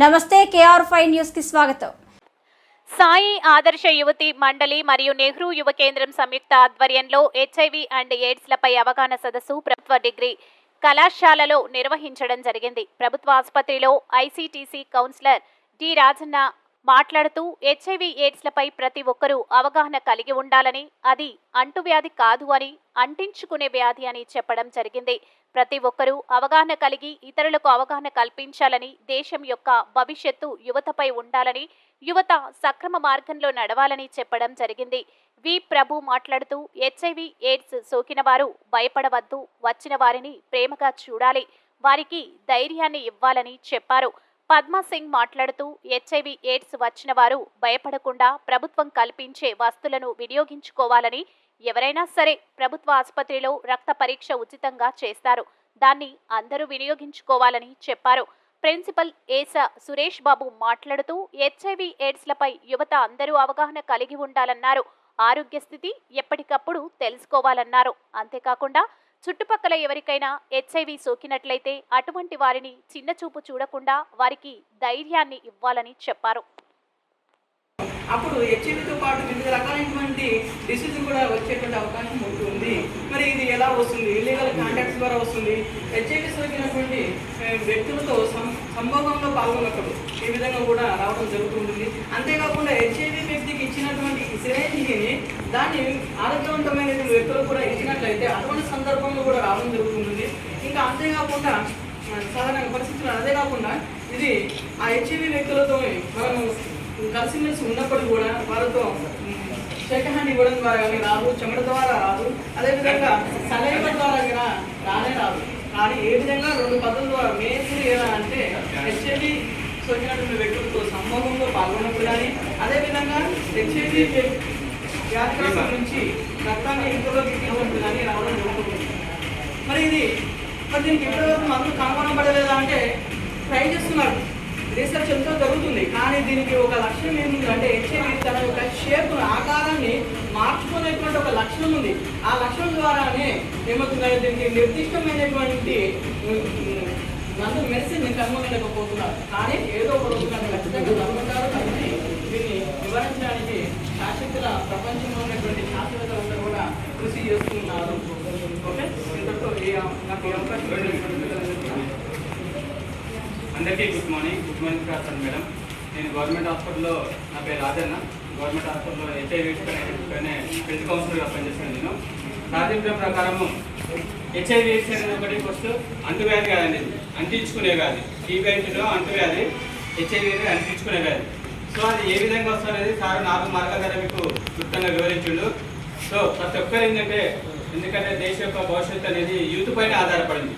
నమస్తే KR five న్యూస్కి స్వాగతం. సాయి ఆదర్శ యువతి మండలి మరియు నెహ్రూ యువ కేంద్రం సంయుక్త ఆధ్వర్యంలో హెచ్ఐవి అండ్ ఎయిడ్స్లపై అవగాహన సదస్సు ప్రభుత్వ డిగ్రీ కళాశాలలో నిర్వహించడం జరిగింది. ప్రభుత్వ ఆసుపత్రిలో ఐసీటీసీ కౌన్సిలర్ డి రాజన్న మాట్లాడుతూ హెచ్ఐవి ఎయిడ్స్లపై ప్రతి ఒక్కరూ అవగాహన కలిగి ఉండాలని అది అంటువ్యాధి కాదు అని అంటించుకునే వ్యాధి అని చెప్పడం జరిగింది. ప్రతి ఒక్కరూ అవగాహన కలిగి ఇతరులకు అవగాహన కల్పించాలని దేశం యొక్క భవిష్యత్తు యువతపై ఉండాలని యువత సక్రమ మార్గంలో నడవాలని చెప్పడం జరిగింది. వి. ప్రభు మాట్లాడుతూ హెచ్ఐవి ఎయిడ్స్ సోకిన వారు భయపడవద్దు వచ్చిన వారిని ప్రేమగా చూడాలి. వారికి ధైర్యాన్ని ఇవ్వాలని చెప్పారు. పద్మా సింగ్ మాట్లాడుతూ హెచ్ఐవి ఎయిడ్స్ వచ్చిన వారు భయపడకుండా ప్రభుత్వం కల్పించే వస్తువులను వినియోగించుకోవాలని ఎవరైనా సరే ప్రభుత్వ ఆసుపత్రిలో రక్త పరీక్ష ఉచితంగా చేస్తారు. దాన్ని అందరూ వినియోగించుకోవాలని చెప్పారు. ప్రిన్సిపల్ ఏస సురేష్ బాబు మాట్లాడుతూ హెచ్ఐవి ఎయిడ్స్లపై యువత అందరూ అవగాహన కలిగి ఉండాలన్నారు. ఆరోగ్య స్థితి ఎప్పటికప్పుడు తెలుసుకోవాలన్నారు. అంతేకాకుండా చుట్టుపక్కల ఎవరికైనా హెచ్ఐవి సోకినట్లయితే అటువంటి వారిని చిన్నచూపు చూడకుండా వారికి ధైర్యాన్ని ఇవ్వాలని చెప్పారు. అప్పుడు హెచ్ఐవితో పాటు వివిధ రకాలైనటువంటి డిసీజ్ కూడా వచ్చేటువంటి అవకాశం ఉంటుంది. మరి ఇది ఎలా వస్తుంది? ఇల్లీగల్ కాంటాక్ట్స్ ద్వారా వస్తుంది. హెచ్ఐవి సోకినటువంటి వ్యక్తులతో సంభోగంలో పాల్గొన్నప్పుడు ఈ విధంగా కూడా రావడం జరుగుతుంటుంది అంతేకాకుండా హెచ్ఐవి వ్యక్తికి ఇచ్చినటువంటి సిరేంజిని దాన్ని ఆరోగ్యవంతమైన వ్యక్తులకు కూడా ఇచ్చినట్లయితే అటువంటి సందర్భంలో కూడా రావడం జరుగుతుంది ఇంకా అంతేకాకుండా సాధారణ పరిస్థితులు అదే కాకుండా ఇది ఆ హెచ్ఐవి వ్యక్తులతో మనము కలిసిమెలిసి ఉన్నప్పుడు కూడా వారితో షేక్ హ్యాండ్ ఇవ్వడం ద్వారా కానీ రాదు చెమట ద్వారా రాదు. అదేవిధంగా సలైవ ద్వారా కూడా రానే రాదు. కానీ ఏ విధంగా రెండు పద్ధతుల ద్వారా మెయిన్ ఎలా అంటే హెచ్ఐవి సోకినటువంటి వ్యక్తులతో సమూహంలో పాల్గొన్నప్పుడు కానీ అదేవిధంగా హెచ్ఐవి వ్యాధిగ్రస్తుల నుంచి రక్తాన్ని ఇంట్లోకి తీసుకున్నప్పుడు కానీ రావడం జరుగుతుంది. మరి ఇది మరి దీనికి ఇప్పటివరకు మందు కనుగొనబడలేదా అంటే ట్రై చేస్తున్నారు. రీసెర్చ్ ఎంతో జరుగుతుంది. కానీ దీనికి ఒక లక్ష్యం ఏముంది అంటే హెచ్ఐవి తన యొక్క షేప్ ఆకారాన్ని మార్చుకునేటువంటి ఒక లక్షణం ఉంది. ఆ లక్షణం ద్వారానే ఏమవుతుందంటే దీనికి నిర్దిష్టమైనటువంటి మందు మెడిసిన్ కనుగొనలేకపోతున్నారు. కానీ ఏదో ఒక రోజు కానీ ఖచ్చితంగా కనుగొంటారు. కాబట్టి దీన్ని నివారించడానికి శాశ్వత ప్రపంచంలో ఉన్నటువంటి శాస్త్రవేత్తలందరూ కూడా కృషి చేస్తున్నారు ఓకే ఇంతటితో ఈ నాకు ఈ అవకాశం ఇచ్చినందుకు అందరికీ గుడ్ మార్నింగ్. గుడ్ మార్నింగ్ రాస్తాను మేడం. నేను గవర్నమెంట్ హాస్పిటల్లో నా పేరు రాజన్న. గవర్నమెంట్ హాస్పిటల్లో హెచ్ఐవి పైన హెల్త్ కౌన్సిలర్గా పనిచేస్తాను నేను. ప్రాతినిధ్యం ప్రకారం హెచ్ఐవి అనేది ఒకటి ఫస్ట్ అంటువ్యాధి కాదండి అంటించుకునే వ్యాధి. టీబీఐటీలో అంటువ్యాధి. హెచ్ఐవి అనేది అంటించుకునే వ్యాధి. సో అది ఏ విధంగా వస్తుందనేది సార్ నాలుగు మార్గాల ద్వారా మీకు క్లుప్తంగా వివరించిండు. సో ప్రతి ఒక్కరు ఏంటంటే ఎందుకంటే దేశ యొక్క భవిష్యత్తు అనేది యూత్ పైన ఆధారపడింది.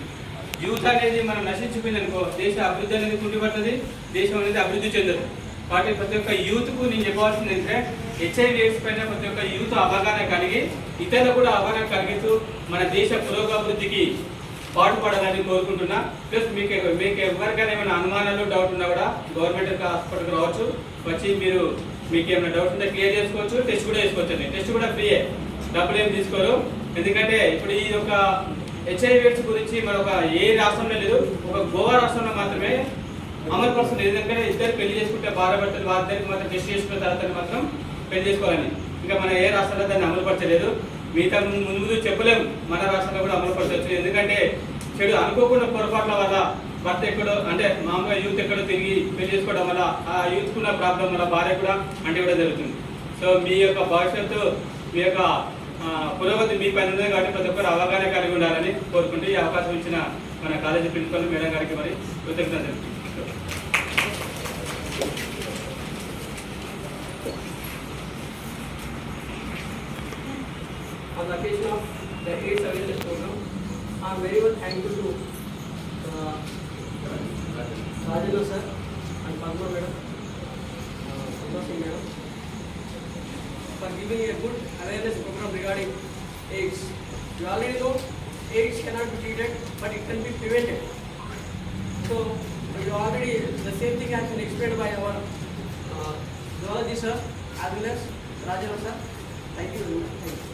యూత్ అనేది మనం నశించిపోయింది అనుకో దేశ అభివృద్ధి అనేది కుంటుపడుతుంది దేశం అనేది అభివృద్ధి చెందదు కాబట్టి ప్రతి ఒక్క యూత్కు నేను చెప్పాల్సింది ఏంటంటే హెచ్ఐవి ఎయిడ్స్ పైన ప్రతి ఒక్క యూత్ అవగాహన కలిగి ఇతరులకు కూడా అవగాహన కలిగిస్తూ మన దేశ పురోగభివృద్ధికి పాటుపడాలని కోరుకుంటున్నా. ప్లస్ మీకు మీకు ఎవరికైనా ఏమైనా అనుమానాలు డౌట్ ఉన్నా కూడా గవర్నమెంట్ హాస్పిటల్కి రావచ్చు. వచ్చి మీరు మీకు ఏమైనా డౌట్ ఉంటే క్లియర్ చేసుకోవచ్చు టెస్ట్ కూడా చేసుకోవచ్చు టెస్ట్ కూడా ఫ్రీయే డబ్బులు ఏం తీసుకోరు. ఎందుకంటే ఇప్పుడు ఈ యొక్క హెచ్ఐవి ఎయిడ్స్ గురించి మరొక ఏ రాష్ట్రంలో లేదు ఒక గోవా రాష్ట్రంలో మాత్రమే అమలు పరుస్తుంది. ఎందుకంటే ఇద్దరు పెళ్ళి చేసుకుంటే భార్య భర్తలు వారిద్దరికి మాత్రం టెస్ట్ చేసుకున్న తర్వాత మాత్రం పెళ్ళి చేసుకోవాలని. ఇంకా మన ఏ రాష్ట్రంలో దాన్ని అమలు పరచలేదు. మిగతా ముందు ముందు చెప్పలేము. మన రాష్ట్రంలో కూడా అమలు పరచవచ్చు. ఎందుకంటే చెడు అనుకోకుండా పొరపాట్ల వల్ల భర్త ఎక్కడో అంటే మామూలుగా యూత్ ఎక్కడో తిరిగి పెళ్ళి చేసుకోవడం వల్ల ఆ యూత్కున్న ప్రాబ్లం వల్ల భార్య కూడా అంటే కూడా జరుగుతుంది. సో మీ యొక్క భవిష్యత్తు మీ యొక్క పురోగతి మీ పైన కాబట్టి ప్రతి ఒక్కరు అవగాహన కలిగి ఉండాలని కోరుకుంటూ ఈ అవకాశం ఇచ్చిన మన కాలేజీ ప్రిన్సిపల్ మేడం గారికి మరి కృతజ్ఞత on the occasion of the AIDS awareness program. I am very much thankful to for giving a good awareness program regarding AIDS. You already know AIDS cannot be treated, but it can be prevented. So you already the same thing has been explained by our uh, zoology sir as well sir. Thank you very much. Thank you.